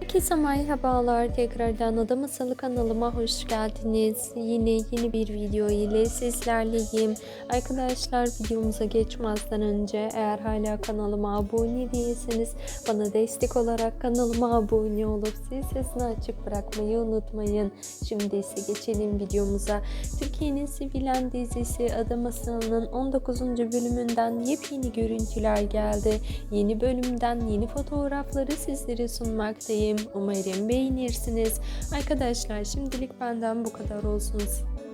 Herkese merhabalar. Tekrardan Ada Masalı kanalıma hoş geldiniz. Yine yeni bir video ile sizlerleyim. Arkadaşlar videomuza geçmezden önce eğer hala kanalıma abone değilseniz bana destek olarak kanalıma abone olup zil sesini açık bırakmayı unutmayın. Şimdi ise geçelim videomuza. Türkiye'nin sevilen dizisi Ada Masalı'nın 19. bölümünden yepyeni görüntüler geldi. Yeni bölümden yeni fotoğrafları sizlere sunmaktayım. Umarım beğenirsiniz. Arkadaşlar şimdilik benden bu kadar olsun.